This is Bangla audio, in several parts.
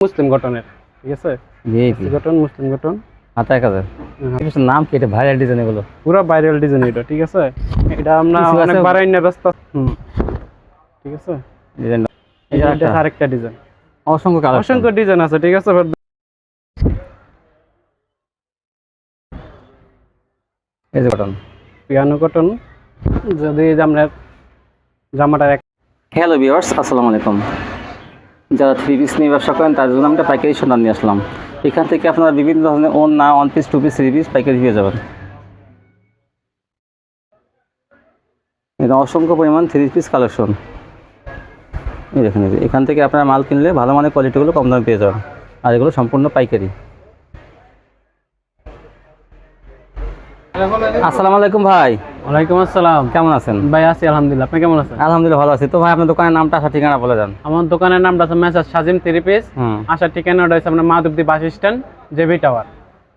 মুসলিম গঠনের ঠিক আছে? গঠন মুসলিম গঠন। হাতে এক হাজার। হ্যাঁ, নাম কি? এটা ভাইরাল ডিজাইন এগুলো। পুরো ভাইরাল ডিজাইন এটা ঠিক আছে? এটা আমরা কিছু আছে? অনেক রাস্তা হুম। ঠিক আছে? ডিজাইন এটা এটা আরেকটা ডিজাইন অসংখ্য কালার অসংখ্য ডিজাইন আছে ঠিক আছে? এই যে কটন পিয়ানো কটন যদি আমরা জামাটার এক হ্যালো ভিউয়ার্স, আসসালামু আলাইকুম। যারা থ্রি পিস নিয়ে ব্যবসা করেন তার জন্য আমি একটা পাইকারি সন্ধান নিয়ে আসলাম। এখান থেকে আপনারা বিভিন্ন ধরনের ওন না one piece two piece three piece পাইকারি পেয়ে যাবেন। এটা অসংখ্য পরিমাণ থ্রি পিস কালেকশন এই দেখেন এখান থেকে আপনারা মাল কিনলে ভালো মানের কোয়ালিটিগুলো কম দামে পেয়ে যাবেন। আর এগুলো সম্পূর্ণ পাইকারি। আসসালামু আলাইকুম ভাই। ওয়ালাইকুম আসসালাম। কেমন আছেন? ভাই আছি আলহামদুলিল্লাহ। আপনি কেমন আছেন? আলহামদুলিল্লাহ ভালো আছি। তো ভাই আপনার দোকানের নামটা ঠিকানা বলে দেন। আমার দোকানের নামটা আছে মেসাজ সাজিম থ্রি পিস। আসার আপনার Madhabdi bus stand JB tower.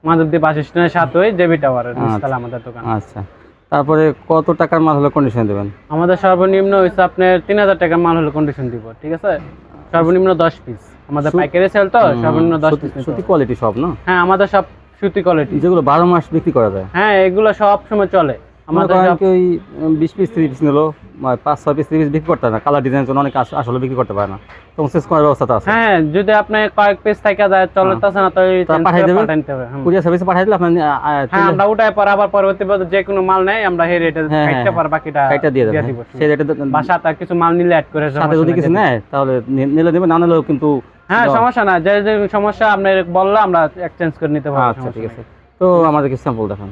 Madhabdi bus স্ট্যান্ডের জেবি টাওয়ারের নিচতলা আমাদের দোকান। আচ্ছা। তারপরে কত টাকার মাল হলে কন্ডিশন দেবেন? আমাদের সর্বনিম্ন হচ্ছে আপনার তিন হাজার টাকার মাল হলে কন্ডিশন দিব ঠিক আছে? সর্বনিম্ন দশ পিস আমাদের পাইকারি সেল তো সর্বনিম্ন দশ পিস সুতি কোয়ালিটি সব না? হ্যাঁ আমাদের সব সুতি কোয়ালিটি যেগুলো বারো মাস বিক্রি করা যায়। হ্যাঁ এগুলো সব সময় চলে। আমাদের ওই বিশ পিস তিরিশ পিস নিলো পাঁচ ছয় পিস তিরিশ বিক্রি করতে না। কালার ডিজাইন জন্য অনেক আসলে বিক্রি করতে পারে না। শেষ করার ব্যবস্থা আছে। হ্যাঁ যদি আপনি কয়েক পিস থেকে যায় চলতেছে না তো তা পাঠিয়ে দেবেন? কুরিয়ার সার্ভিসে পাঠিয়ে দিলে আপনার আ, আ, হ্যাঁ আমরা পর আবার পরবর্তী যে কোনো মাল নেই আমরা হে রেটে হ্যাঁ, কাটতে হ্যাঁ। পার বাকিটা কাইটা দিয়ে দেবেন সেই রেটে বা সাথে কিছু মাল নিলে অ্যাড করে সাথে যদি কিছু নেয় তাহলে নিলে দেবে না নিলেও কিন্তু হ্যাঁ সমস্যা না যে যে সমস্যা আপনি বললে আমরা এক্সচেঞ্জ করে নিতে পারব আচ্ছা ঠিক আছে। তো আমাদের কিছু স্যাম্পল দেখান।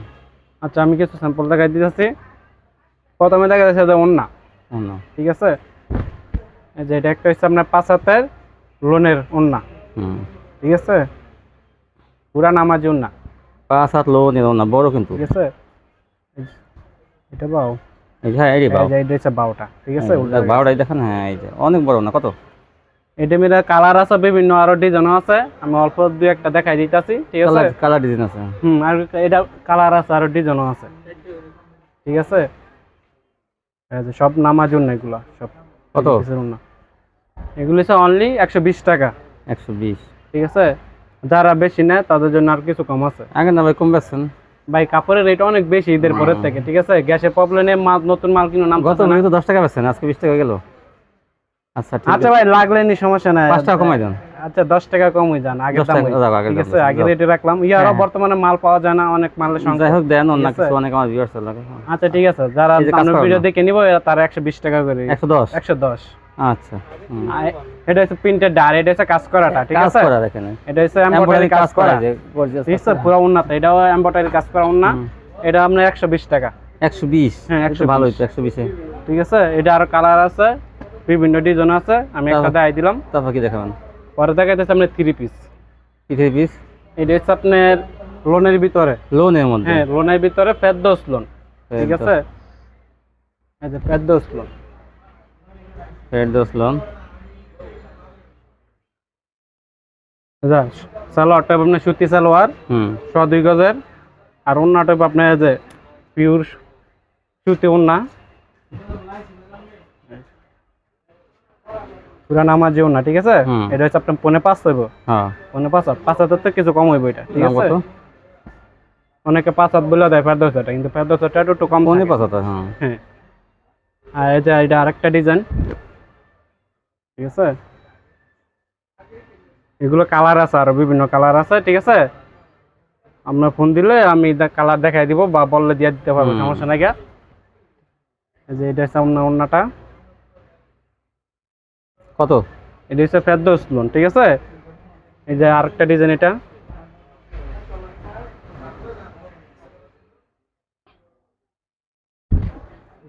আচ্ছা আমি কিছু স্যাম্পল দেখাই দিতেছি। প্রথমে দেখা যাচ্ছে যে ওন্না অন্য ঠিক আছে? এই যে এটা একটা হচ্ছে আপনার পাঁচ হাতের লোনের ওন্না হুম। ঠিক আছে? পুরা নামাজি ওন্না পাঁচ হাত লো নিল না বড় কিন্তু। ঠিক আছে? এটা বাও। এই যে হ্যাঁ এই এই যে এটা বাউটা ঠিক আছে? বারোটাই দেখেন হ্যাঁ এই যে অনেক বড় না কত? এটা মেয়েদের কালার আছে বিভিন্ন আরও ডিজাইন আছে। আমি অল্প দুই একটা দেখাই দিতেছি ঠিক আছে? কালার ডিজাইন আছে। হুম আর এটা কালার আছে আরও ডিজাইনও আছে। ঠিক আছে? সব নামাজ না এগুলা সব কত? ওড়না। হচ্ছে অনলি একশো বিশ টাকা। একশো বিশ। ঠিক আছে? যারা বেশি নেয় তাদের জন্য আর কিছু কম আছে। আগে না ভাই কম বেচছেন? ভাই কাপড়ের রেট অনেক বেশি ঈদের পরের থেকে ঠিক আছে? গ্যাসের প্রবলেমে মাল নতুন মাল কিনো নাম গত দশ টাকা বেচছেন আজকে বিশ টাকা গেল। আচ্ছা আচ্ছা আছে। ভাই লাগলে নি সমস্যা নাই। পাঁচ টাকা কমাই দেন। আচ্ছা দশ টাকা কম হয়ে যান 10 দাম ঠিক দাম আছে আগে রেটে রাখলাম। ইয়ারও হ্যাঁ। বর্তমানে মাল পাওয়া যায় না অনেক মালের সংখ্যা। যাই হোক দেন অন্য কিছু অনেক আমার ভিউয়ার্স লাগে আচ্ছা ঠিক আছে। যারা করা ভিডিও দেখে নিবো তারা একশো বিশ টাকা করে। একশো দশ? একশো দশ। আচ্ছা এটা হচ্ছে প্রিন্টেড ডার এটা হচ্ছে কাজ করাটা ঠিক কাজ করা দেখেন। এটা হচ্ছে এমব্রয়ডারি কাজ করা যে আছে পুরো উন্নত। এটাও এমব্রয়ডারি কাজ করা উন্না এটা আপনার একশো বিশ টাকা। একশো বিশ? হ্যাঁ, একশো 120 ভালো একশো বিশে। ঠিক আছে এটা আরও কালার আছে। বিভিন্ন ডিজাইন আছে আমি একটা? দেখাই দিলাম। তারপর কি দেখাবেন? পরে দেখাইতেছে আপনার থ্রি পিস থ্রি পিস এটা হচ্ছে আপনার লোনের ভিতরে। লোনের মধ্যে? হ্যাঁ লোনের ভিতরে ফেরদৌস লোন ঠিক। আছে? এই যে ফেরদৌস লোন ফেরদৌস লোন সালোয়ারটা আপনার সুতি সালোয়ার হুম। ছ দুই গজের আর অন্যটা আপনার যে পিওর সুতি ওন্না পুরা নামাজি ওন্না ঠিক আছে? এটা হচ্ছে আপনার পনে পাঁচ হইব। হ্যাঁ। পনে পাঁচ হাত। পাঁচ হাজার তো কিছু কম হইব এটা ঠিক আছে? অনেকে পাঁচ হাত বলে দেয় ফেরদৌস এটা কিন্তু ফেরদৌস এটা একটু কম পৌনে। পাঁচ হাজার হ্যাঁ। হ্যাঁ। আর এটা আরেকটা ডিজাইন ঠিক আছে? এগুলো কালার আছে আরও বিভিন্ন কালার আছে ঠিক আছে? আপনার ফোন দিলে আমি কালার দেখাই দিব বা বললে দিয়ে দিতে পারব সমস্যা নাই যে এটা হচ্ছে আপনার অন্যটা কত? এটা হচ্ছে ফেরদৌস লোন ঠিক আছে? এই যে আরেকটা ডিজাইন এটা।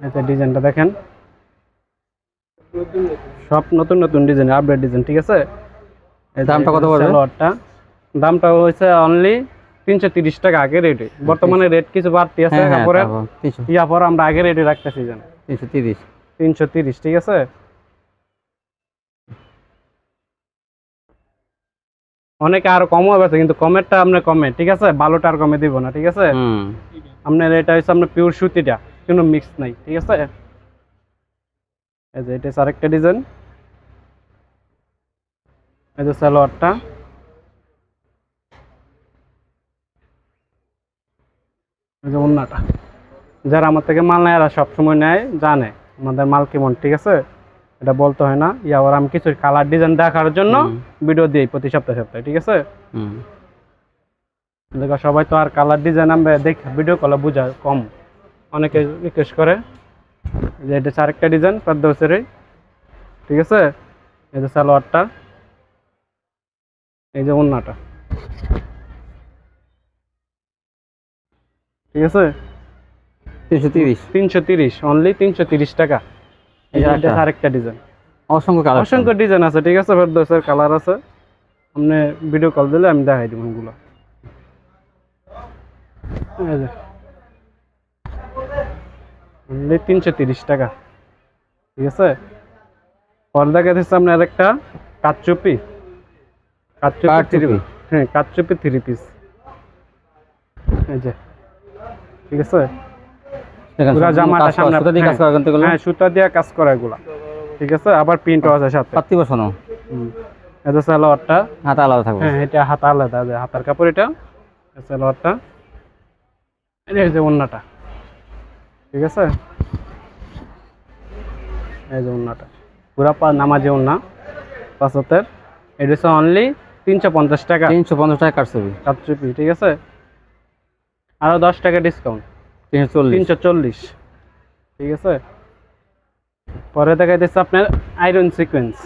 এটা ডিজাইনটা দেখেন। সব নতুন নতুন ডিজাইন আপডেট ডিজাইন ঠিক আছে? এই দামটা কত পড়বে? সালোয়ারটা। দামটা হয়েছে অনলি তিনশো তিরিশ টাকা আগে রেটে বর্তমানে রেট কিছু বাড়তি আছে কাপড়ের তারপর ইয়া পর আমরা আগে রেটে রাখতেছি জান তিনশো তিরিশ। তিনশো তিরিশ ঠিক আছে? অনেকে আরও কম হবে কিন্তু কমেরটা আপনার কমে ঠিক আছে? ভালোটা আর কমে দিব না ঠিক আছে? আপনার এটা হচ্ছে আপনার পিওর সুতিটা কোনো মিক্স নাই ঠিক আছে? এই যে এটা হচ্ছে আরেকটা ডিজাইন এই যে সালোয়ারটা। এই যে ওন্নাটা। যারা আমার থেকে মাল নেয় এরা সবসময় নেয় জানে আমাদের মাল কেমন ঠিক আছে? এটা বলতে হয় না। ইয়া আবার আমি কিছু কালার ডিজাইন দেখার জন্য ভিডিও দিই প্রতি সপ্তাহে সপ্তাহে ঠিক আছে? হুম। দেখো সবাই তো আর কালার ডিজাইন আমরা দেখ ভিডিও কলে বোঝা কম। অনেকে রিকোয়েস্ট করে যে এটা হচ্ছে আরেকটা ডিজাইন পদ্ম বছরের ঠিক আছে? এই যে সালোয়ারটা এই যে ওন্নাটা। ঠিক আছে? তিনশো তিরিশ। তিনশো তিরিশ অনলি তিনশো তিরিশ টাকা। এটা একটা? আরেকটা ডিজাইন অসংখ্য কালার অসংখ্য ডিজাইন আছে ঠিক আছে ফেরদৌসের কালার আছে। আপনি ভিডিও কল দিলে আমি দেখাই দিব ওগুলো তিনশো তিরিশ টাকা। ঠিক আছে? পরে দেখা যাচ্ছে আপনার একটা কাচ্চুপি কাচ্চুপি থ্রি। হ্যাঁ কাচ্চুপি থ্রি পিস এই যে। ঠিক আছে? পুরা জামাটা সামনে দিয়ে কাজ করা কিন্তু এগুলো হ্যাঁ সুতা দিয়ে কাজ করা এগুলা। ঠিক আছে? আবার প্রিন্টও আছে সাথে। পাত্তি বসানো? এটা সালোয়ারটা। হাতে আলাদা থাকবে। হ্যাঁ এটা হাতা আলাদা হাতার কাপড় এটা। এই সালোয়ারটা। এটা হচ্ছে ওন্নাটা। ঠিক আছে? এই যে ওন্নাটা। পুরা পা নামাজি ওন্না। পাঁচ এটা হচ্ছে অনলি তিনশো পঞ্চাশ টাকা। তিনশো পঞ্চাশ টাকা কাটছবি ঠিক আছে? আরও দশ টাকা ডিসকাউন্ট তিনশো চল্লিশ। ঠিক আছে? পরে দেখা যাচ্ছে আপনার আয়রন সিকোয়েন্স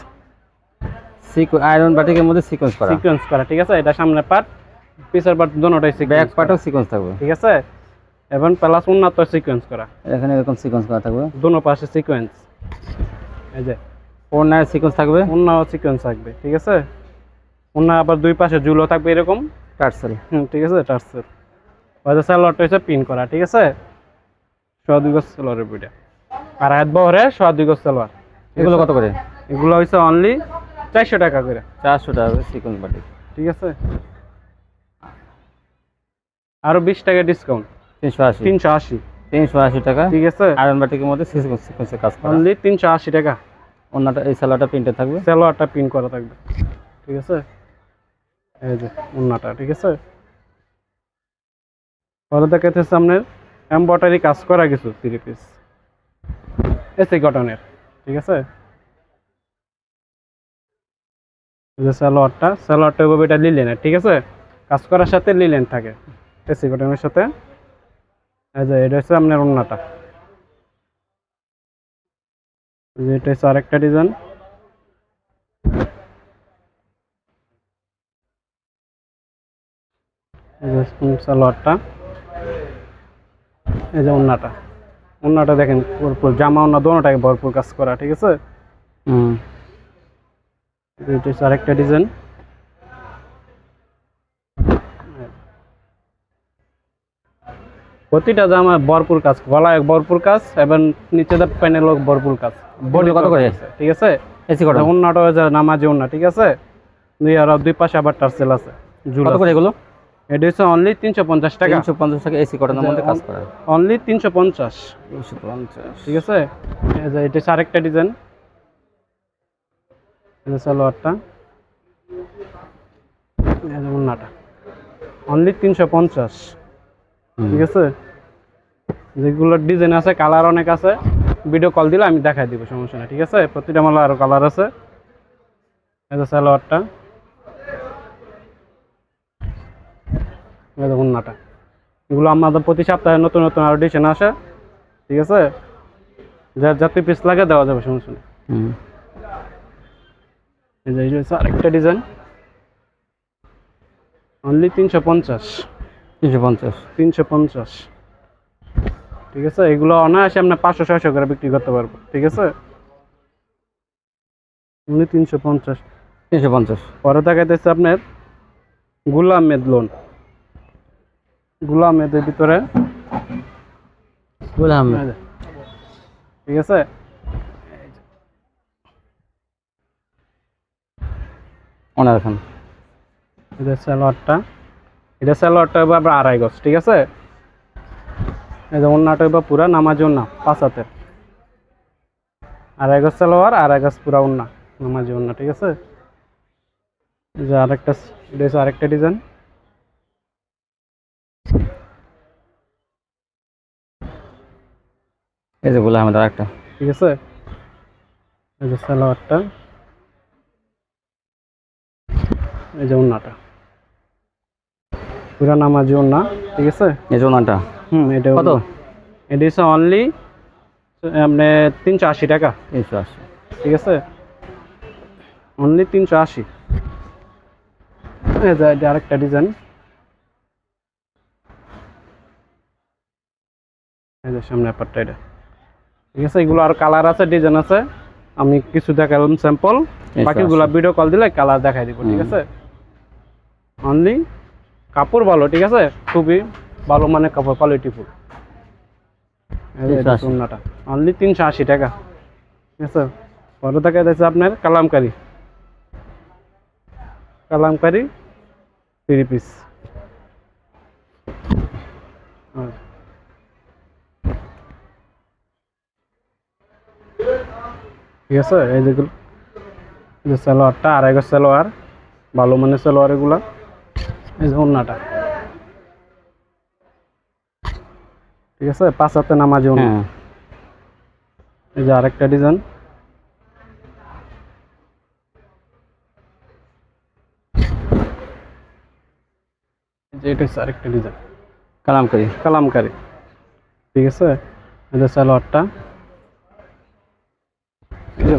আয়রন বাটিকের মধ্যে সিকোয়েন্স করা। সিকোয়েন্স করা ঠিক আছে? এটা সামনের পার্ট পিছের পার্ট দুটোটাই ব্যাক পার্টও সিকোয়েন্স থাকবে। ঠিক আছে? এবং প্লাস উন্নত সিকোয়েন্স করা। এখানে এরকম সিকোয়েন্স করা থাকবে। দুনো পাশে সিকোয়েন্স এই যে ওড়নায় সিকোয়েন্স থাকবে। অন্য সিকোয়েন্স থাকবে ঠিক আছে? অন্য আবার দুই পাশে জুলো থাকবে এরকম। টার্সেল হুম ঠিক আছে? টার্সের হয়তো স্যালোয়ারটা হচ্ছে পিন করা ঠিক আছে? সোয়া দুই গজ সালোয়ারের বইটা। আর হাত বহরে সোয়া দুই গজ সালোয়ার এগুলো কত করে? এগুলো হচ্ছে অনলি চারশো টাকা করে। চারশো টাকা সিকোয়েন্স বাটিক ঠিক আছে? আরও বিশ টাকা ডিসকাউন্ট তিনশো আশি। তিনশো আশি। তিনশো আশি টাকা। ঠিক আছে? আয়রন বাটিকের মধ্যে সিকোয়েন্স কাজ করা? অনলি তিনশো আশি টাকা। ওড়নাটা এই সালোয়ারটা প্রিন্টে থাকবে? সালোয়ারটা পিন করা থাকবে। ঠিক আছে? এই যে উন্নাটা ঠিক আছে? পরে দেখাচ্ছে সামনের এম্বয়ডারি কাজ করা কিছু থ্রি পিস এসি কটনের ঠিক আছে? সালোয়ারটা সালোয়ারটা এভাবে এটা লিলেনের ঠিক আছে? কাজ করার সাথে লিলেন থাকে। এসি কটনের সাথে। এটা হচ্ছে আপনার অন্যটা এটা হচ্ছে আরেকটা ডিজাইন সালোয়ারটা। এই যে ওন্নাটা। ওন্নাটা দেখেন ভরপুর জামা ওন্না দোনোটাকে ভরপুর কাজ করা ঠিক আছে? হুম। এটা হচ্ছে আরেকটা ডিজাইন প্রতিটা জামা ভরপুর কাজ গলায় ভরপুর কাজ এবং নিচে প্যানেলও ভরপুর কাজ। বডি কত করে? ঠিক আছে? এসি কত ওন্নাটা নামাজি ওন্না ঠিক আছে? দুই আর দুই পাশে আবার টার্সেল আছে করে এগুলো? এটা হচ্ছে অনলি তিনশো পঞ্চাশ টাকা। তিনশো পঞ্চাশ টাকা এসি কটনের মধ্যে কাজ করা। অনলি তিনশো পঞ্চাশ। তিনশো পঞ্চাশ। ঠিক আছে? এটা হচ্ছে আরেকটা ডিজাইন সালোয়ারটা। ওন্নাটা অনলি তিনশো পঞ্চাশ। ঠিক আছে? যেগুলোর ডিজাইন আছে কালার অনেক আছে ভিডিও কল দিলে আমি দেখাই দিব সমস্যা নেই। ঠিক আছে? প্রতিটা মালা আরও কালার আছে। যে সালোয়ারটা। যে ওন্নাটা এগুলো আমাদের প্রতি সপ্তাহে নতুন নতুন আরও ডিজাইন আসে ঠিক আছে? যার যাতে পিস লাগে দেওয়া যাবে সমস্যা নেই যে যে আরেকটা ডিজাইন অনলি তিনশো পঞ্চাশ। তিনশো পঞ্চাশ। তিনশো পঞ্চাশ। ঠিক আছে? এগুলো অনায়াসে আপনার পাঁচশো ছয়শো করে বিক্রি করতে পারব ঠিক আছে? অনলি তিনশো পঞ্চাশ। তিনশো পঞ্চাশ। পরে দেখাইতেছে আপনার গুলাম মেদ লোন। গুলাম মেদের ভিতরে। যে, ঠিক আছে? ওনার এখন এটা এটা আড়াই গজ ঠিক আছে? এই যে পুরা নামাজ না পাঁচ হাতের। আড়াই গজ সালোয়ার আড়াই গজ পুরা উন্না নামাজি উন্না ঠিক আছে? এই যে আরেকটা এটা হচ্ছে আরেকটা ডিজাইন এই যে গোলা আহমেদ আরেকটা। ঠিক আছে? এই যে সালোয়ারটা। এই যে উন্নাটা পুরা নামাজি উন্না ঠিক আছে? এই যে ওনাটা হুম এটা কত? এটা হচ্ছে অনলি আপনি তিনশো আশি টাকা। তিনশো আশি। ঠিক আছে? অনলি তিনশো আশি। এই যে এটা আরেকটা ডিজাইন এই যে সামনে ব্যাপারটা এটা। ঠিক আছে? এগুলো আর কালার আছে ডিজাইন আছে। আমি কিছু দেখালাম স্যাম্পল বাকিগুলো ভিডিও কল দিলে কালার দেখাই দিব ঠিক আছে? অনলি কাপড় ভালো ঠিক আছে? খুবই ভালো মানে কাপড় কোয়ালিটি ফুল অনলি তিনশো আশি। টাকা। ঠিক আছে? পরে দেখা যাচ্ছে আপনার কালামকারি। কালামকারি থ্রি পিস ঠিক আছে? এই যেগুলো যে সালোয়ারটা আড়াই গজ সালোয়ার ভালো মানের সালোয়ার এগুলা এই যে ওন্নাটা। ঠিক আছে? পাঁচ হাতে নামাজি ওন্না। হ্যাঁ। এই যে আরেকটা ডিজাইন। যে এটা হচ্ছে আরেকটা ডিজাইন। কালাম করি কালামকারি। ঠিক আছে? এই যে সালোয়ারটা। যে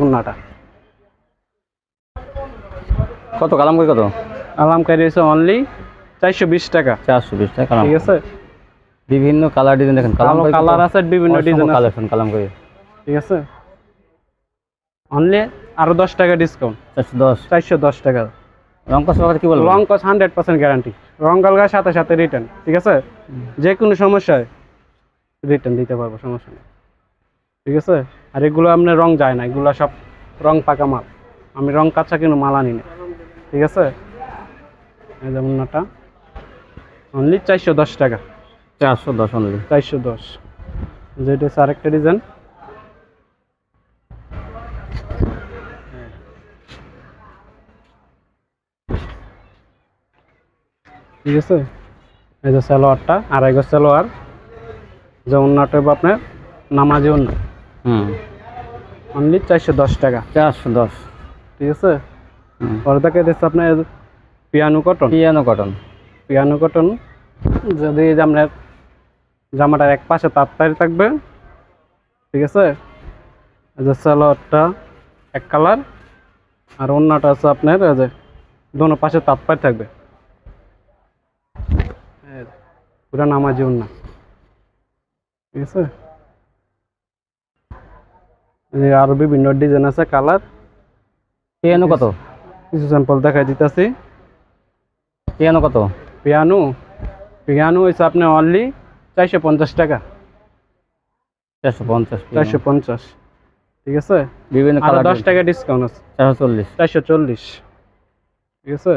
কত কত? কালামকারি হচ্ছে অনলি চারশো বিশ টাকা। চারশো বিশ টাকা ঠিক আছে? বিভিন্ন কালার ডিজাইন দেখেন। কালার আছে বিভিন্ন ডিজাইন কালেকশন ঠিক আছে? অনলি আরও দশ টাকা ডিসকাউন্ট চারশো দশ। চারশো দশ টাকা। রং কি বলব? লং কস হান্ড্রেড পার্সেন্ট গ্যারান্টি রং সাথে সাথে রিটার্ন ঠিক আছে? যে কোনো সমস্যায় রিটার্ন দিতে পারব সমস্যা নেই। ঠিক আছে? আর এগুলো আপনার রং যায় না এগুলো সব রং পাকা মাল। আমি রং কাঁচা কিন্তু মাল আনি না ঠিক আছে? এই যেমন নাটা অনলি চারশো দশ টাকা। চারশো দশ অনলি চারশো দশ। যেটা হচ্ছে আরেকটা ডিজাইন ঠিক আছে? এই যে সালোয়ারটা আড়াই গজ সালোয়ার। যে অন্যটা আপনার নামাজি অন্য হুম। অনলি চারশো দশ টাকা। চারশো দশ। ঠিক আছে? পরে থেকে দিচ্ছে আপনার piano cotton piano cotton piano cotton যদি আপনার জামাটার এক পাশে তাঁততারি থাকবে ঠিক আছে? যে সালোয়ারটা এক কালার আর অন্যটা আছে আপনার এই যে দোনো পাশে তাঁতপাই থাকবে। পুরা নামাজি অন্য ঠিক আছে? এই যে আরও বিভিন্ন ডিজাইন আছে কালার। পিয়ানো কত? কিছু স্যাম্পল দেখাই দিতেছি। পিয়ানো কত? পিয়ানো। পিয়ানো হয়েছে আপনি অনলি চারশো পঞ্চাশ টাকা। চারশো পঞ্চাশ চারশো পঞ্চাশ। ঠিক আছে? বিভিন্ন আরও দশ টাকা ডিসকাউন্ট আছে। চারশো চল্লিশ। চারশো চল্লিশ। ঠিক আছে?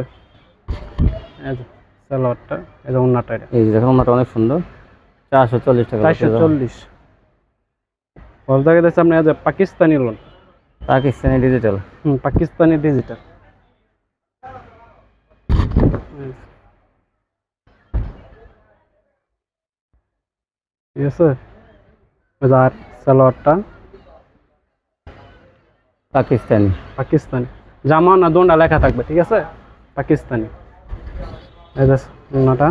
সালোয়ারটা যে অন্যটা এটা। এই ওনাটা অনেক সুন্দর। চারশো চল্লিশ টাকা চারশো চল্লিশ। বলতে গেছে আপনি এই পাকিস্তানি লোন পাকিস্তানি ডিজিটাল হুম পাকিস্তানি ডিজিটাল ঠিক আছে সালোয়ারটা পাকিস্তানি। পাকিস্তানি। জামা না দোনটা লেখা থাকবে ঠিক আছে? পাকিস্তানি। ওনাটা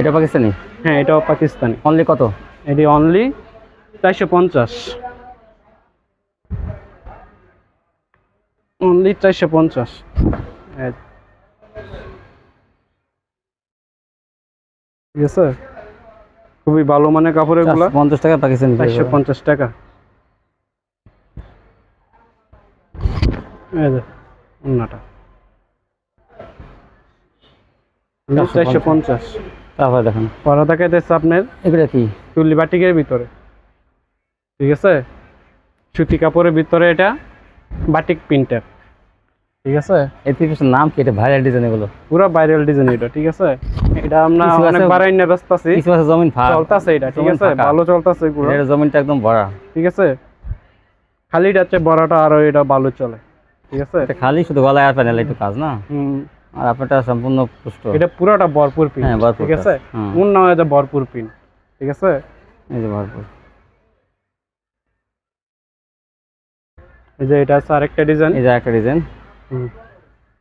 এটা পাকিস্তানি? হ্যাঁ এটাও পাকিস্তানি। অনলি কত? এটি অনলি চারশো পঞ্চাশ। অনলি চারশো পঞ্চাশ। ঠিক আছে খুবই ভালো মানের কাপড় এগুলা। পঞ্চাশ টাকা পাকিস্তানি চারশো পঞ্চাশ টাকা। অন্যটা চারশো পঞ্চাশ। তারপরে দেখেন। পরা দেখাইতেছে আপনার? এগুলো কি? বাটিকের ভিতরে। ঠিক আছে? সুতি কাপড়ের ভিতরে এটা বাটিক প্রিন্টার। ঠিক আছে? এই পিসের নাম কি? এটা ভাইরাল ডিজাইন এগুলো। পুরো ভাইরাল ডিজাইন এটা ঠিক আছে? এটা আমরা অনেক বারাই না ব্যস্ত আছি কিছু আছে জমিন ফাঁকা। চলতেছে এটা ঠিক আছে? ভালো চলতেছে পুরো। এর জমিনটা একদম ভরা। ঠিক আছে? খালি এটা হচ্ছে বড়টা আর এটা ভালো চলে। ঠিক আছে? এটা খালি শুধু গলায় আর প্যানেল একটু কাজ না? হুম, আর আপনারটা সম্পূর্ণ পুষ্ট। এটা পুরোটা ভরপুর পিন হ্যাঁ, ভরপুর ঠিক আছে? কোন নাম এটা ভরপুর পিন ঠিক আছে? এই যে ভরপুর। এই যে এটা হচ্ছে আরেকটা ডিজাইন। এই যে ডিজাইন।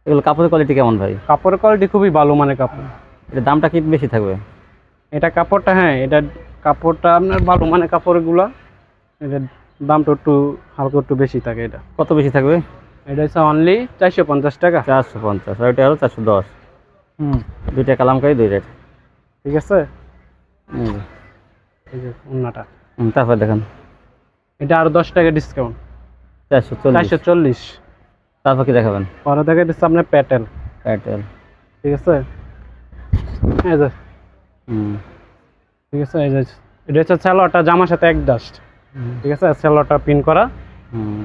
এগুলো কাপড়ের কোয়ালিটি কেমন ভাই? কাপড়ের কোয়ালিটি খুবই ভালো মানে কাপড়। এটা দামটা কি বেশি থাকবে? এটা কাপড়টা হ্যাঁ এটা কাপড়টা আপনার ভালো মানে কাপড়গুলা এটা দামটা একটু হালকা একটু বেশি থাকে এটা। কত বেশি থাকবে? এটা হচ্ছে অনলি চারশো পঞ্চাশ টাকা। চারশো পঞ্চাশ আর এটা হলো চারশো দশ। হুম। দুইটা কালামকারি দুই রেট। ঠিক আছে? এই যে উন্নাটা তারপর দেখেন। এটা আরও দশ টাকা ডিসকাউন্ট চারশো চল্লিশ। চারশো চল্লিশ। তারপর কি দেখাবেন? পরে দেখা দিচ্ছে আপনার প্যাটেল প্যাটেল ঠিক আছে? এই যে। হুম। ঠিক আছে? এই যে এটা হচ্ছে স্যালোয়ারটা জামার সাথে এক ডাস্ট ঠিক আছে? স্যালোয়ারটা পিন করা। হুম।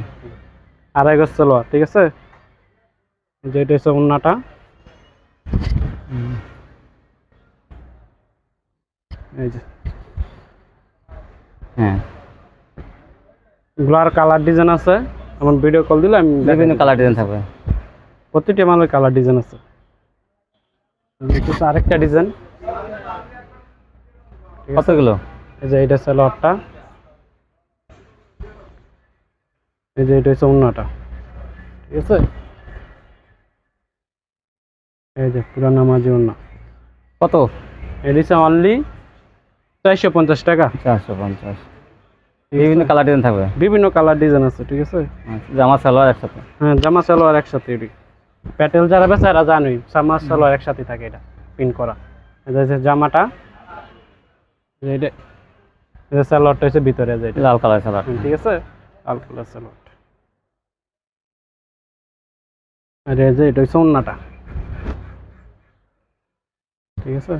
আড়াই গজ সালোয়ার ঠিক আছে? এই যে এটা হচ্ছে উন্নাটা। এই যে। হ্যাঁ। এগুলার কালার ডিজাইন আছে। আমার ভিডিও কল দিলে আমি বিভিন্ন কালার ডিজাইন থাকবে। প্রতিটি মালের কালার ডিজাইন আছে। আরেকটা ডিজাইন। কতগুলো? এই যে এটা সালোয়ারটা এই যে এটা হচ্ছে উন্নাটা ঠিক আছে? এই যে পুরানা মাঝি উন্না কত? এটা হচ্ছে অনলি চারশো পঞ্চাশ টাকা। চারশো পঞ্চাশ। বিভিন্ন কালার ডিজাইন থাকবে? বিভিন্ন কালার ডিজাইন আছে ঠিক আছে? আচ্ছা, জামা সালোয়ার একসাথে? হ্যাঁ জামা সালোয়ার একসাথে এটি। প্যাটেল যারা বেছে এরা জানোই জামা সালোয়ার একসাথে থাকে এটা পিন করা। এটা হচ্ছে জামাটা এটা সালোয়ারটা হচ্ছে ভিতরে যে এটা। লাল কালার সালোয়ার। ঠিক আছে? লাল কালার সালোয়ারটা আর এই যে এটা হচ্ছে ওন্নাটা। ঠিক আছে?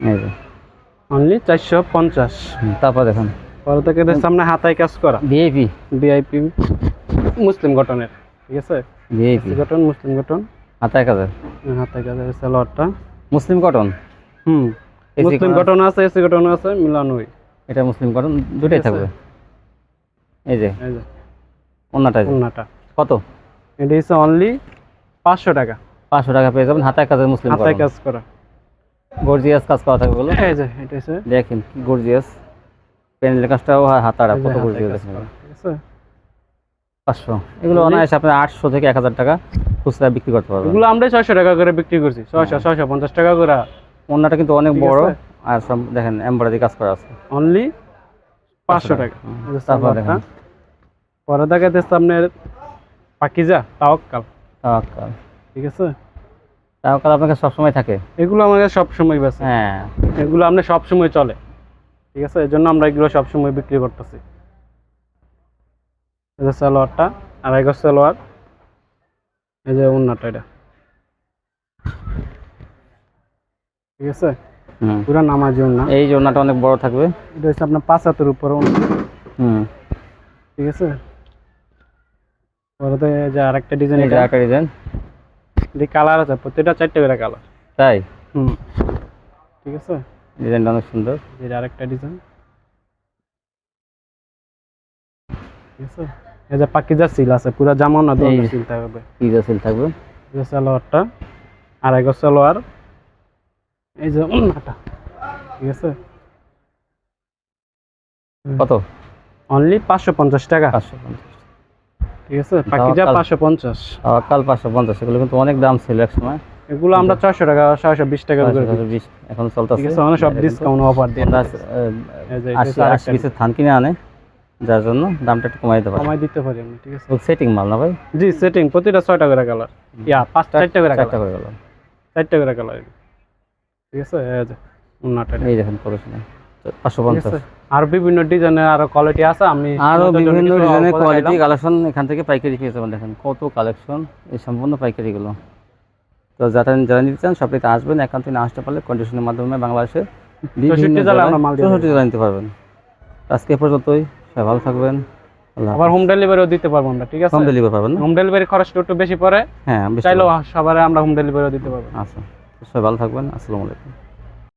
এই যে। অনলি চারশো পঞ্চাশ। তারপর দেখেন। পরে থেকে সামনে হাতায় কাজ করা। ভিআইপি ভিআইপি মুসলিম গঠনের। ঠিক আছে? ভিআইপি গঠন মুসলিম গঠন। হাতায় কাজের। হাতায় কাজের সালোয়ারটা মুসলিম কটন হুম মুসলিম গঠন? আছে এসি গঠন আছে মিলানোই। এটা মুসলিম কটন দুটাই থাকবে। এই যে। এই যে। অন্যটা ওন্নাটা। কত? এটা হচ্ছে অনলি পাঁচশো টাকা। পাঁচশো টাকা পেয়ে যাবেন হাতায় কাজের মুসলিম হাতায় কাজ করা। গর্জিয়াস কাজ করা থাকবে এই যে এটা হচ্ছে দেখেন গর্জিয়াস প্যানেলের কাজটাও আর কত গর্জিয়াস দেখেন। পাঁচশো। এগুলো অনায়াসে আপনার আটশো থেকে এক হাজার টাকা খুচরা বিক্রি করতে পারবেন। এগুলো আমরা ছয়শো টাকা করে বিক্রি করছি ছয়শো ছয়শো পঞ্চাশ টাকা করে। অন্যটা কিন্তু অনেক বড় আর সব দেখেন এমব্রয়ডারি কাজ করা আছে। অনলি পাঁচশো টাকা। পরে দেখা যাচ্ছে আপনার পাকিজা তাওয়াক্কাল। তাওয়াক্কাল। ঠিক আছে? তাওয়াক্কাল আপনাকে সবসময় থাকে? এগুলো আমাদের সবসময় বেছে হ্যাঁ। এগুলো আপনার সবসময় চলে। ঠিক আছে? এই জন্য আমরা এগুলো সবসময় বিক্রি করতেছি। এই যে সালোয়ারটা আড়াই গজ সালোয়ার। এই যে উন্নাটা এটা। ঠিক আছে? পুরা নামাজি উন্না এই যে ওনাটা অনেক বড় থাকবে। এটা হচ্ছে আপনার পাঁচ হাতের উপরে হুম। ঠিক আছে? পরে যে আরেকটা ডিজাইন এটা? একটা ডিজাইন এটি কালার আছে প্রত্যেকটা চারটে করে কালার তাই? হুম। ঠিক আছে? ডিজাইনটা অনেক সুন্দর। এই যে আরেকটা ডিজাইন ঠিক আছে? এই যে পাকিজা সিল আছে পুরা জামা না এই। সিল থাকবে। পিজা সিল থাকবে। এই যে সালোয়ারটা আড়াই গজ সালোয়ার। এই যে উন্নাটা ঠিক আছে? কত? অনলি পাঁচশো পঞ্চাশ টাকা। পাঁচশো পঞ্চাশ। ঠিক আছে? তাওয়াক্কাল। পাঁচশো পঞ্চাশ। পাঁচশো পঞ্চাশ এগুলো কিন্তু অনেক দাম ছিল এক সময়। এগুলো আমরা ছয়শো টাকা ছয়শো বিশ টাকা করে। বিশ এখন ঠিক আছে মানে সব ডিসকাউন্ট অফার দিয়ে আমরা আশি পিসের থান কিনে আনে যার জন্য দামটা একটু কমাই দিতে পারে। কমাই দিতে পারি আমি ঠিক আছে? সেটিং মাল না ভাই? জি সেটিং প্রতিটা ছয়টা করে কালার ইয়া পাঁচ চারটা করে চারটা কালার করে গেল চারটা করে কালার ঠিক আছে এই দেখেন পড়াশোনা পাঁচশো পঞ্চাশ। আর বিভিন্ন ডিজাইনের আরও কোয়ালিটি আছে আমি জন্য বিভিন্ন ডিজাইনের কোয়ালিটি কালেকশন এখান থেকে পাইকারি পেয়ে যাবেন দেখেন কত কালেকশন এই সম্পূর্ণ পাইকারিগুলো। তো যারা যারা নিতে চান আসবেন একান্ত না আসতে পারলে কন্ডিশনের মাধ্যমে বাংলাদেশে চৌষট্টি জেলা নিতে পারবেন। আজকে পর্যন্তই সবাই ভালো থাকবেন আবার হোম ডেলিভারিও দিতে পারব আমরা ঠিক আছে? হোম ডেলিভারি পাবেন হোম ডেলিভারি খরচটা একটু বেশি পড়ে হ্যাঁ চাইলেও সবার আমরা হোম ডেলিভারিও দিতে পারব। আচ্ছা সবাই ভালো থাকবেন আসসালামু আলাইকুম।